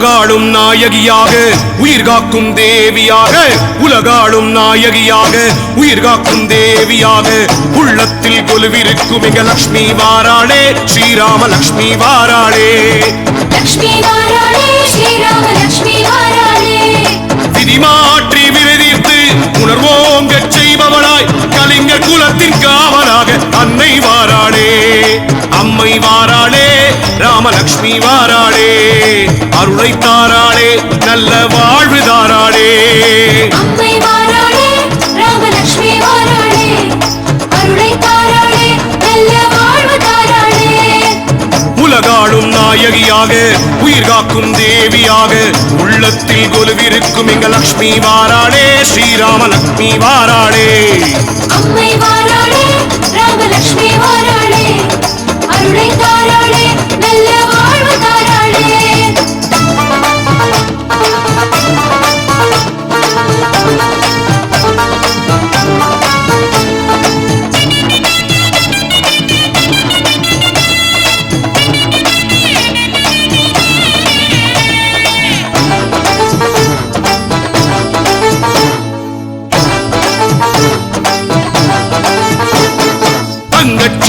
நாயகியாக உயிர் காக்கும் தேவியாக. உலகாளும் நாயகியாக உயிர் காக்கும் தேவியாக. உள்ளத்தில் கொலுவிருக்கும் எங்க லக்ஷ்மி வாராளே ஸ்ரீராம லக்ஷ்மி வாராளே விதி மாற்றி விரதித்து உணர்வோங்கச் செய்பவளாய் கலிங்கர் குலத்தின் காவலாக அன்னை வாராளே. அம்மை வாராளே ராமலக்ஷ்மி வாராளே அருளை தாராளே நல்ல வாழ்வு தாராளே உலகாளும் நாயகியாக உயிர் காக்கும் தேவியாக உள்ளத்தில் கொலுவிருக்கும் எங்க லக்ஷ்மி வாராளே ஸ்ரீராம லக்ஷ்மி வாராளே. அம்மை வாராளே ராமலக்ஷ்மி வாராளே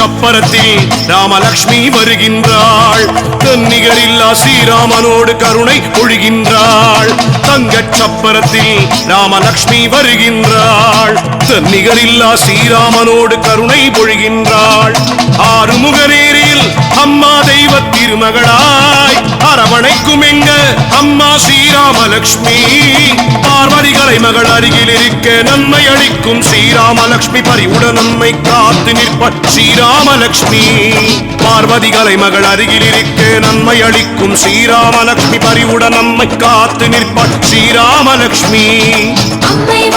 சப்பரத்தில் ராமலக்ஷ்மி வருகின்றாள். தன்னிகரில்லா ஸ்ரீராமனோடு கருணை பொழிகின்றாள் தங்கச் சப்பரத்தில் ராமலக்ஷ்மி வருகின்றாள். தன்னிகரில்லா ஸ்ரீராமனோடு கருணை பொழிகின்றாள் ஆறுமுகநேரில் அம்மா தெய்வ திருமகளாய் அரவணைக்கும் எங்க அம்மா ஸ்ரீராமலக்ஷ்மி. பார்வதிகளை மகள் அருகில் இருக்க நன்மை அளிக்கும் ஸ்ரீராமலக்ஷ்மி. பறிவுட நம்மை காத்து நிற்ப ஸ்ரீராமலக்ஷ்மி. பார்வதிகளை மகள் அருகில் இருக்க நன்மை அளிக்கும் ஸ்ரீராமலக்ஷ்மி. பறிவுட நம்மை காத்து நிற்ப ஸ்ரீராமலக்ஷ்மி. அம்மை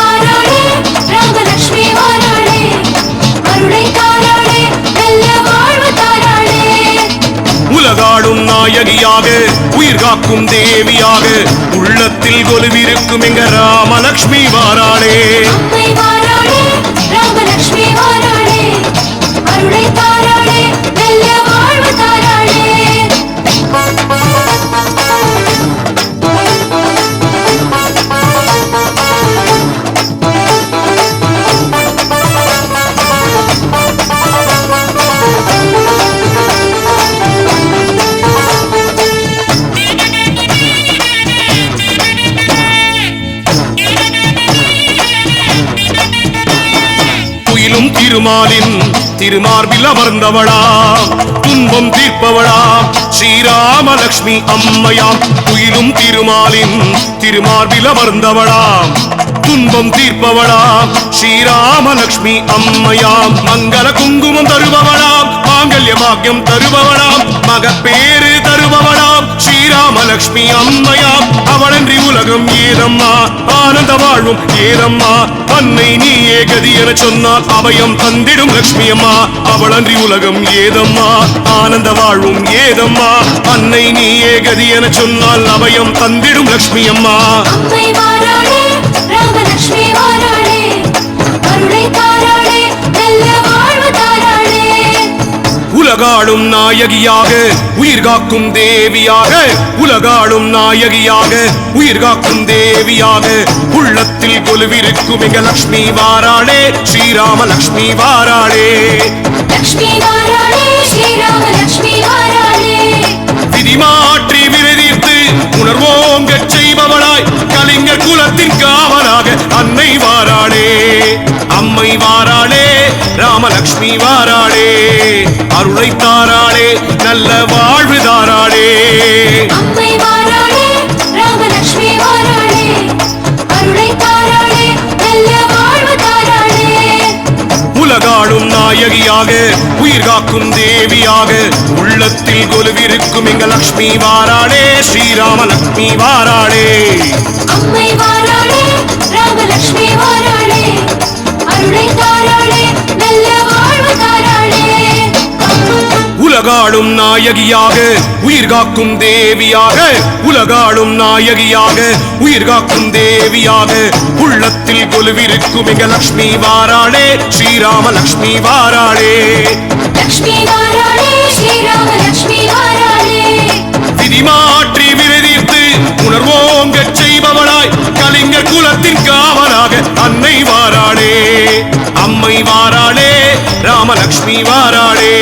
உலகாடும் நாயகியாக உயிர் காக்கும் தேவியாக உள்ளத்தில் கொலுவிருக்கும் எங்க ராமலக்ஷ்மி வாராளே. திருமாலின் திருமார்பில் அமர்ந்தவளா துன்பம் தீர்ப்பவளாம் ஸ்ரீராமலக்ஷ்மி அம்மையாம். துயிலும் திருமாலின் திருமார்பில் அமர்ந்தவளாம் துன்பம் தீர்ப்பவளாம் ஸ்ரீராமலக்ஷ்மி அம்மையாம். மங்கள குங்குமம் தருபவளாம் மாங்கல்ய பாக்கியம் தருபவளாம் மகப்பேறு தருபவளாம் ஸ்ரீ ஸ்ரீராமலக்ஷ்மி அம்மையா அவளன்றி உலகம் ஏதம்மா? ஆனந்த வாழ்வும் ஏதம்மா? அன்னை நீயே கதி என சொன்னால் அபயம் தந்திடும் லக்ஷ்மி அம்மா. அவளன்றி உலகம் ஏதம்மா? ஆனந்த வாழ்வும் ஏதம்மா? அன்னை நீயே கதி என சொன்னால் அபயம் தந்திடும் லக்ஷ்மி அம்மா. ராமலக்ஷ்மி வாராளே அருளை தாராளே நல்ல உலகாளும் நாயகியாக உயிர் காக்கும் தேவியாக. உலகாளும் நாயகியாக உயிர் காக்கும் தேவியாக. உள்ளத்தில் கொலுவிருக்கும் எங்க லக்ஷ்மி வாராளே ஸ்ரீராம லக்ஷ்மி வாராளே. லக்ஷ்மி வாராளே ஸ்ரீராம லக்ஷ்மி வாராளே. விதி மாற்றி விரதித்து உணர்வோங்கச் செய்பவளாய் கலிங்கர் குலத்தின் காவலாக அன்னை வாராளே. ராமலக்ஷ்மி வாராளே அருளை தாராளே நல்ல வாழ்வு தாராளே. உலகாளும் நாயகியாக உயிர் காக்கும் தேவியாக உள்ளத்தில் கொலுவிருக்கும் எங்க லக்ஷ்மி வாராளே ஸ்ரீராம லக்ஷ்மி வாராளே. அம்மை வாராளே ராமலக்ஷ்மி வாராளே உலகாளும் நாயகியாக உயிர் காக்கும் தேவியாக. உலகாளும் நாயகியாக உயிர் காக்கும் தேவியாக. உள்ளத்தில் கொலுவிருக்கும் எங்க லக்ஷ்மி வாராளே. ஸ்ரீராம லக்ஷ்மி வாராளே லக்ஷ்மி கலிங்கர் குலத்தின் காவலாக அன்னை வாராளே அம்மை வாராளே ராமலக்ஷ்மி வாராளே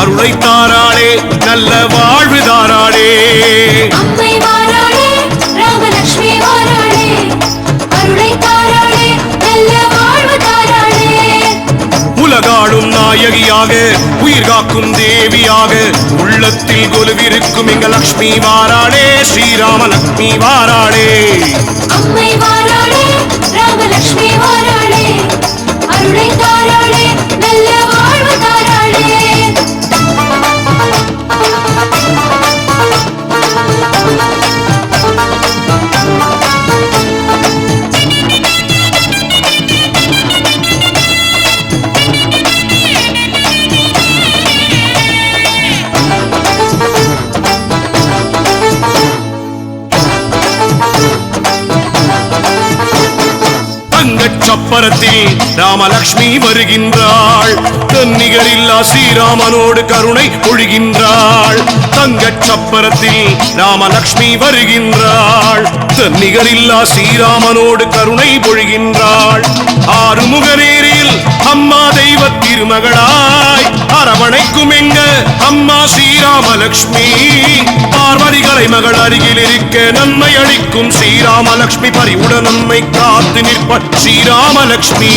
அருளை தாராளே நல்ல வாழ்வு தாராளே. நாயகியாக உயிர் காக்கும் தேவியாக உள்ளத்தில் கொலுவிருக்கும் எங்க லக்ஷ்மி வாராளே ஸ்ரீராம லக்ஷ்மி வாராளே. அம்மை வாராளே ராமலக்ஷ்மி வாராளே அருளை தாராளே தங்கச் ராமலக்ஷ்மி வருகின்றாள். தன்னிகரில்லா ஸ்ரீராமனோடு கருணை பொழிகின்றாள். தங்கச் சப்பரத்தில் ராமலக்ஷ்மி வருகின்றாள். தன்னிகரில்லா ஸ்ரீராமனோடு கருணை பொழிகின்றாள். ஆறுமுகநேரில் அம்மா தெய்வ திருமகளாய் அரவணைக்கும் எங்க அம்மா ஸ்ரீராமலக்ஷ்மி. பார்வதிகளை மகள் அருகில் இருக்க நன்மை அளிக்கும் ஸ்ரீராமலக்ஷ்மி. பறிவுட நம்மை காத்து நிற்ப ஸ்ரீராமலக்ஷ்மி.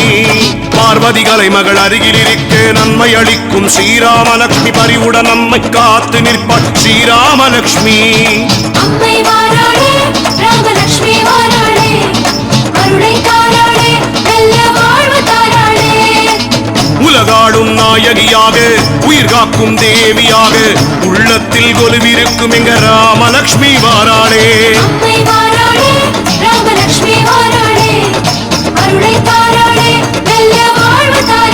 பார்வதிகளை மகள் அருகில் இருக்க நன்மை அளிக்கும் ஸ்ரீராமலக்ஷ்மி. பறிவுட நம்மை காத்து நிற்ப ஸ்ரீராமலக்ஷ்மி. ராமலக்ஷ்மி உலகாடும் நாயகியாக உயிர் காக்கும் தேவியாக உள்ளத்தில் கொலுவிருக்கும் எங்க ராமலக்ஷ்மி வாராளே. ராமலக்ஷ்மி வாராளே அருளை தாராளே நல்ல வாழ்வு தாராளே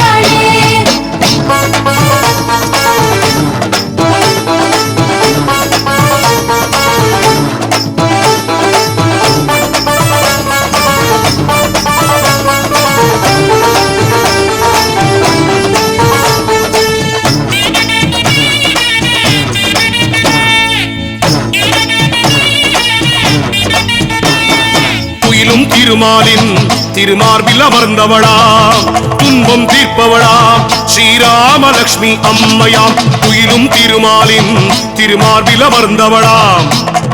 திருமாலின் திருமார்பில் அமர்ந்தவளாம் துன்பம் தீர்ப்பவளாம் ஸ்ரீராமலக்ஷ்மி அம்மையாம். துயிலும் திருமாலின் திருமார்பில் அமர்ந்தவளாம்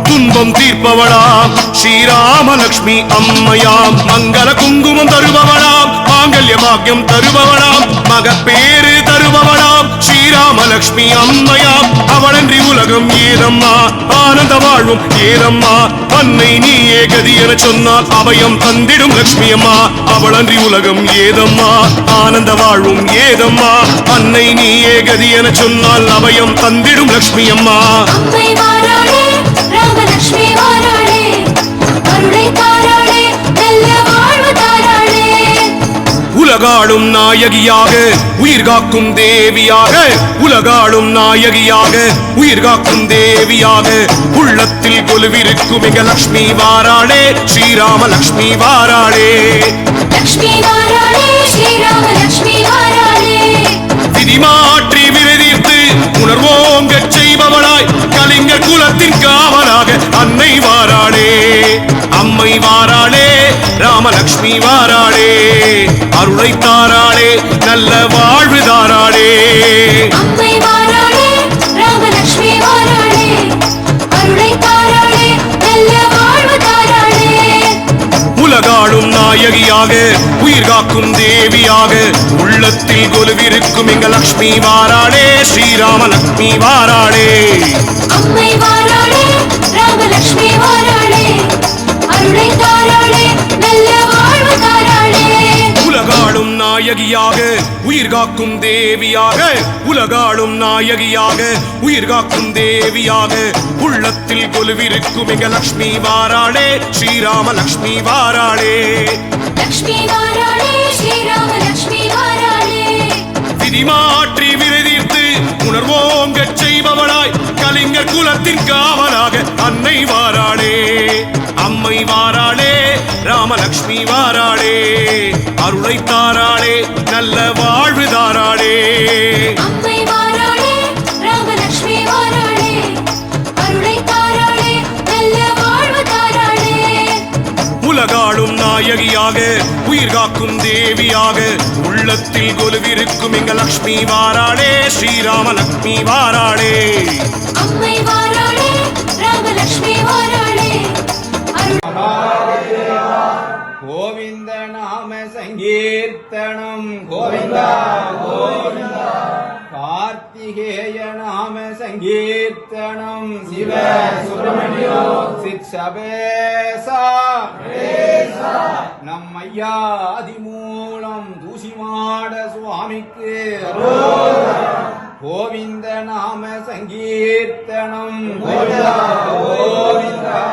துன்பம் தீர்ப்பவளாம் ஸ்ரீராமலக்ஷ்மி அம்மையாம். மங்கள குங்குமம் தருபவளாம் மாங்கல்ய பாக்கியம் தருபவனாம் மகப்பேறு தருபவளாம். ஸ்ரீராமலக்ஷ்மி அம்மையாம் அவளன்றி உலகம் ஏதம்மா? ஆனந்த வாழ்வும் ஏதம்மா? அன்னை நீயே கதி என சொன்னால் அபயம் தந்திடும் லக்ஷ்மி அம்மா அவளன்றி உலகம் ஏதம்மா? ஆனந்த வாழ்வும் ஏதம்மா? அன்னை நீயே கதி என சொன்னால் அபயம் தந்திடும் லக்ஷ்மி அம்மா அம்மை வாராளே ராமலக்ஷ்மி வாராளே. அருளை தாராளே உலகாளும் நாயகியாக உயிர் காக்கும் தேவியாக. உலகாளும் நாயகியாக உயிர் காக்கும் தேவியாக. உள்ளத்தில் கொலுவிருக்கும் எங்க லக்ஷ்மி வாராளே ஸ்ரீராம லக்ஷ்மி வாராளே. லக்ஷ்மி வாராளே ஸ்ரீராமலக்ஷ்மி வாராளே. விதி மாற்றி விரதித்து உணர்வோங்கச் செய்பவளாய் கலிங்கர் குலத்தின் காவலாக அன்னை வாராளே. அம்மை வாராளே ராமலக்ஷ்மி வாராளே. அருளை தாராளே நல்ல வாழ்வு தாராளே. உலகாளும் நாயகியாக உயிர் காக்கும் தேவியாக உள்ளத்தில் கொலுவிருக்கும் எங்க லக்ஷ்மி வாராளே ஸ்ரீராமலக்ஷ்மி வாராளே. அம்மை வாராளே ராமலக்ஷ்மி வாராளே. அருளை தாராளே உலகாளும் நாயகியாக உயிர் காக்கும் தேவியாக. உலகாளும் நாயகியாக உயிர் காக்கும் தேவியாக. உள்ளத்தில் கொலுவிருக்கும் எங்க லக்ஷ்மி வாராளே ஸ்ரீராம லக்ஷ்மி வாராளே. லக்ஷ்மி வாராளே ஸ்ரீராமலக்ஷ்மி வாராளே. விதி மாற்றி விரதித்து உணர்வோங்கச் செய்பவளாய் கலிங்கர் குலத்தின் காவலாக அன்னை வாராளே. அம்மை வாராளே ராமலக்ஷ்மி வாராளே. அருளை தாராளே நல்ல வாழ்வு தாராளே. உலகாளும் நாயகியாக உயிர் காக்கும் தேவியாக உள்ளத்தில் கொலுவிருக்கும் எங்க லக்ஷ்மி வாராளே ஸ்ரீராம லக்ஷ்மி வாராளே. அம்மை வாராளே ராமலக்ஷ்மி வாராளே. கோவிந்த நாம சங்கீர்த்தனம். கோவிந்தா கோவிந்தா. கார்த்திகேய நாம சங்கீர்த்தனம். சிவ சுப்பிரமணியோ. சிற்சபேசா நம்மையா அதிமூலம் தூசிமாட சுவாமிக்கு. கோவிந்த நாம சங்கீர்த்தனம். கோவிந்தா கோவிந்தா.